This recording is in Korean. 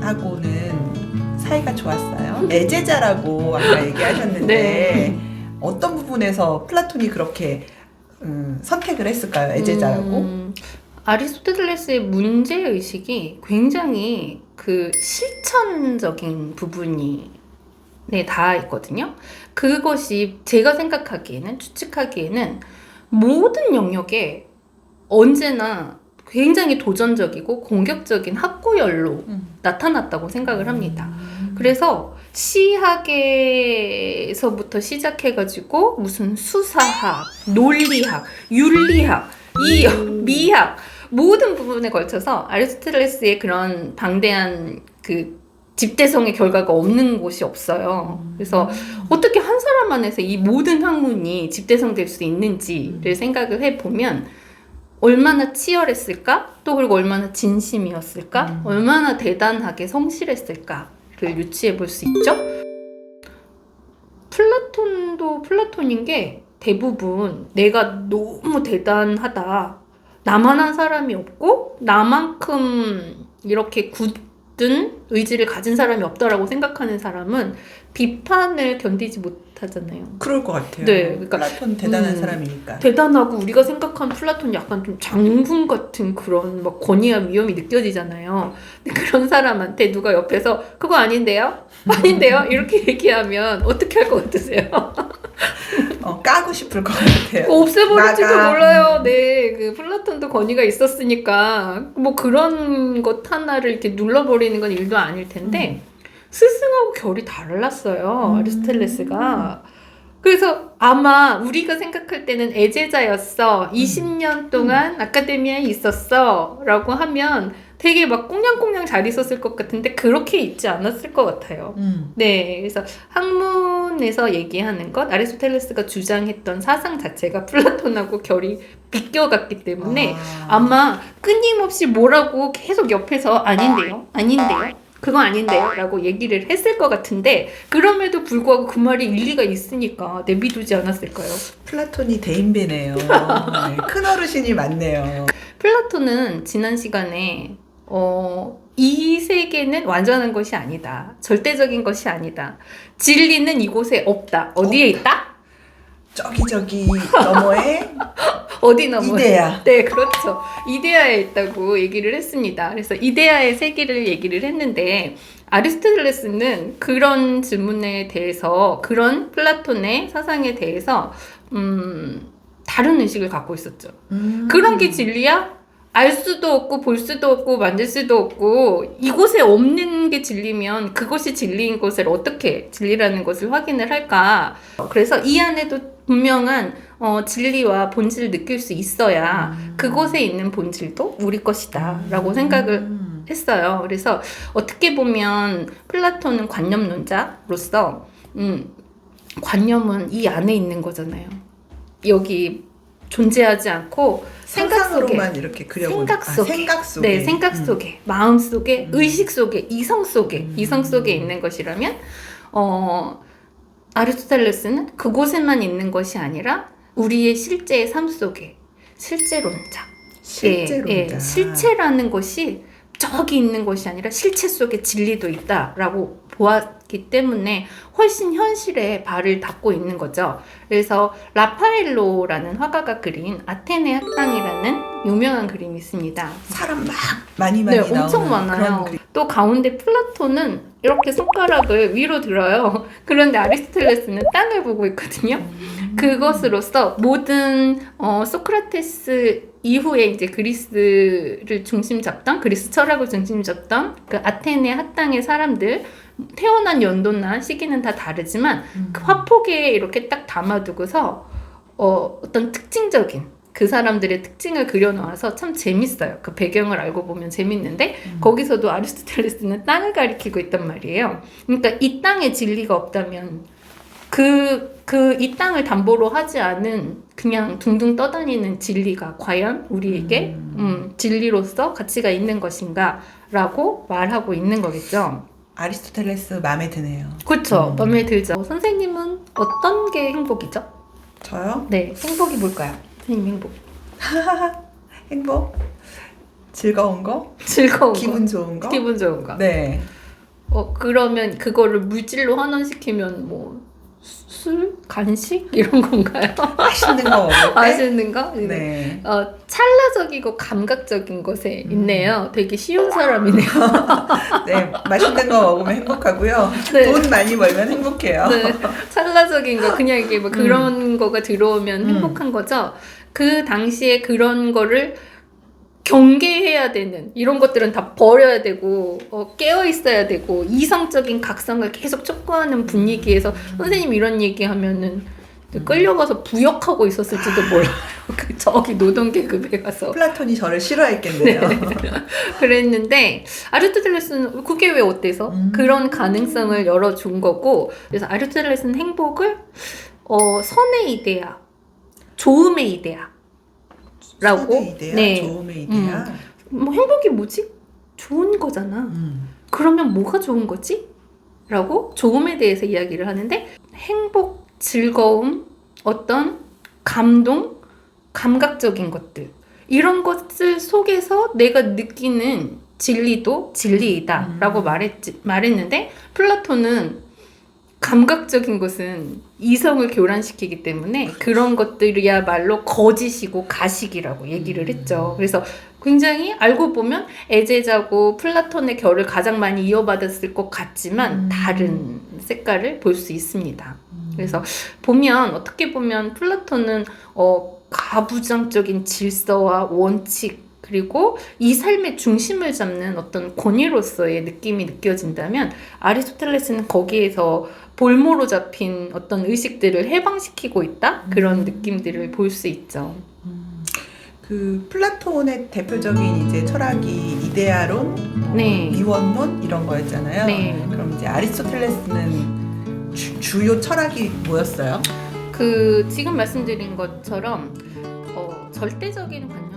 플라톤하고는 사이가 좋았어요. 애제자라고 아까 얘기하셨는데 네. 어떤 부분에서 플라톤이 그렇게 음, 선택을 했을까요? 애제자라고? 음, 아리스토텔레스의 문제 의식이 굉장히 그 실천적인 부분이 네, 다 있거든요. 그것이 제가 생각하기에는 추측하기에는 모든 영역에 언제나 굉장히 도전적이고 공격적인 학구열로 음. 나타났다고 생각을 합니다. 그래서 시학에서부터 시작해가지고 무슨 수사학, 논리학, 윤리학, 이학, 미학 모든 부분에 걸쳐서 아리스토텔레스의 그런 방대한 그 집대성의 결과가 없는 곳이 없어요. 그래서 어떻게 한 사람 안에서 이 모든 학문이 집대성 될 수 있는지를 생각을 해보면 얼마나 치열했을까? 또 그리고 얼마나 진심이었을까? 음. 얼마나 대단하게 성실했을까를 유추해 볼 수 있죠. 플라톤도 플라톤인 게 대부분 내가 너무 대단하다. 나만 한 사람이 없고 나만큼 이렇게 굳 은 의지를 가진 사람이 없다라고 생각하는 사람은 비판을 견디지 못하잖아요. 그럴 것 같아요. 네, 그러니까 플라톤 대단한 음. 사람이니까. 대단하고 우리가 생각하는 플라톤 약간 좀 장군 같은 그런 막 권위와 위험이 느껴지잖아요. 근데 그런 사람한테 누가 옆에서 그거 아닌데요? 아닌데요? 이렇게 얘기하면 어떻게 할 것 같으세요? 어, 까고 싶을 것 같아요. 없애버릴지도 나가. 몰라요. 네, 그 플라톤도 권위가 있었으니까 뭐 그런 것 하나를 이렇게 눌러버리는 건 일도 아닐 텐데 스승하고 결이 달랐어요. 음. 아리스텔레스가. 그래서 아마 우리가 생각할 때는 애제자였어. 20년 동안 아카데미아에 있었어. 라고 하면 되게 막 꽁냥꽁냥 잘 있었을 것 같은데 그렇게 있지 않았을 것 같아요. 음. 네, 그래서 학문에서 얘기하는 것, 아리스토텔레스가 주장했던 사상 자체가 플라톤하고 결이 비껴갔기 때문에 아. 아마 끊임없이 뭐라고 계속 옆에서 아닌데요, 아닌데요, 그거 아닌데요, 라고 얘기를 했을 것 같은데 그럼에도 불구하고 그 말이 일리가 있으니까 내비두지 않았을까요? 플라톤이 대인배네요. 네, 큰 어르신이 많네요. 플라톤은 지난 시간에 어, 이 세계는 완전한 것이 아니다. 절대적인 것이 아니다. 진리는 이곳에 없다. 어디에 있다? 저기 저기 너머에 어디 넘어? 이데야. 네, 그렇죠. 이데아에 있다고 얘기를 했습니다. 그래서 이데아의 세계를 얘기를 했는데 아리스토텔레스는 그런 질문에 대해서 그런 플라톤의 사상에 대해서 음, 다른 의식을 갖고 있었죠. 음. 그런 게 진리야? 알 수도 없고 볼 수도 없고 만질 수도 없고 이곳에 없는 게 진리면 그것이 진리인 것을 어떻게 진리라는 것을 확인을 할까? 그래서 이 안에도 분명한 어, 진리와 본질을 느낄 수 있어야 음. 그곳에 있는 본질도 우리 것이다라고 생각을 음. 했어요. 그래서 어떻게 보면 플라톤은 관념론자로서 음, 관념은 이 안에 있는 거잖아요. 여기 존재하지 않고 생각 속에 이렇게 그려보니까 생각 속에. 아, 생각 속에 네, 생각 음. 속에, 마음 속에, 음. 의식 속에, 이성 속에, 음. 이성 속에 있는 것이라면, 어, 아리스토텔레스는 그곳에만 있는 것이 아니라 우리의 실제의 삶 속에 실제론자. 실제로 예, 예, 실체라는 것이 저기 있는 것이 아니라 실체 속에 진리도 있다라고 보았기 때문에 훨씬 현실에 발을 닫고 있는 거죠. 그래서 라파엘로라는 화가가 그린 아테네 학당이라는 유명한 그림이 있습니다. 사람 막 많이 많이 네, 나오는 엄청 많아요. 그런. 또 가운데 플라톤은 이렇게 손가락을 위로 들어요. 그런데 아리스토텔레스는 땅을 보고 있거든요. 음. 그것으로서 모든 어, 소크라테스 이후에 이제 그리스를 중심 잡던 그리스 철학을 중심 잡던 그 아테네 학당의 사람들 태어난 연도나 시기는 다 다르지만 음. 그 화폭에 이렇게 딱 담아두고서 어, 어떤 특징적인 그 사람들의 특징을 그려놓아서 참 재밌어요. 그 배경을 알고 보면 재밌는데 음. 거기서도 아리스토텔레스는 땅을 가리키고 있단 말이에요. 그러니까 이 땅에 진리가 없다면 그, 그, 이 땅을 담보로 하지 않은 그냥 둥둥 떠다니는 진리가 과연 우리에게, 음. 음, 진리로서 가치가 있는 것인가? 라고 말하고 있는 거겠죠. 아리스토텔레스 마음에 드네요. 그렇죠. 음. 마음에 들죠. 선생님은 어떤 게 행복이죠? 저요? 네, 행복이 뭘까요? 선생님 행복. 행복? 즐거운 거, 즐거운 기분 거, 좋은 거. 기분 좋은 거. 네. 어 그러면 그거를 물질로 환원시키면 뭐 술, 간식 이런 건가요? 맛있는 거. 맛있는 거? 네. 어 찰나적이고 감각적인 것에 음. 있네요. 되게 쉬운 사람이네요. 네. 맛있는 거 먹으면 행복하고요. 네. 돈 많이 벌면 행복해요. 네, 찰나적인 거 그냥 이게 뭐 그런 거가 들어오면 음. 행복한 거죠. 그 당시에 그런 거를 경계해야 되는 이런 것들은 다 버려야 되고 어, 깨어 있어야 되고 이성적인 각성을 계속 촉구하는 분위기에서 선생님 이런 얘기하면은 끌려가서 부역하고 있었을지도 몰라요. 그 저기 노동 계급에 가서 플라톤이 저를 싫어했겠네요. 그랬는데 아리스토텔레스는 그게 왜 어때서 음. 그런 가능성을 열어준 거고 그래서 아리스토텔레스는 행복을 어, 선의 이데아, 좋음의 이데아 라고 이데아, 네. 좋음의 이데아. 뭐 행복이 뭐지? 좋은 거잖아. 음. 그러면 뭐가 좋은 거지? 라고 좋음에 대해서 이야기를 하는데 행복, 즐거움, 어떤 감동, 감각적인 것들 이런 것들 속에서 내가 느끼는 진리도 진리이다 음. 라고 말했지, 말했는데 플라톤은 감각적인 것은 이성을 교란시키기 때문에 그런 것들이야말로 거짓이고 가식이라고 얘기를 했죠. 그래서 굉장히 알고 보면 에제자고 플라톤의 결을 가장 많이 이어받았을 것 같지만 음. 다른 색깔을 볼 수 있습니다. 음. 그래서 보면 어떻게 보면 플라톤은 어, 가부장적인 질서와 원칙 그리고 이 삶의 중심을 잡는 어떤 권위로서의 느낌이 느껴진다면 아리스토텔레스는 거기에서 볼모로 잡힌 어떤 의식들을 해방시키고 있다 그런 음. 느낌들을 볼 수 있죠. 음. 그 플라톤의 대표적인 이제 철학이 이데아론, 네. 미원론 이런 거였잖아요. 네. 그럼 이제 아리스토텔레스는 주, 주요 철학이 뭐였어요? 그 지금 말씀드린 것처럼 어, 절대적인 관념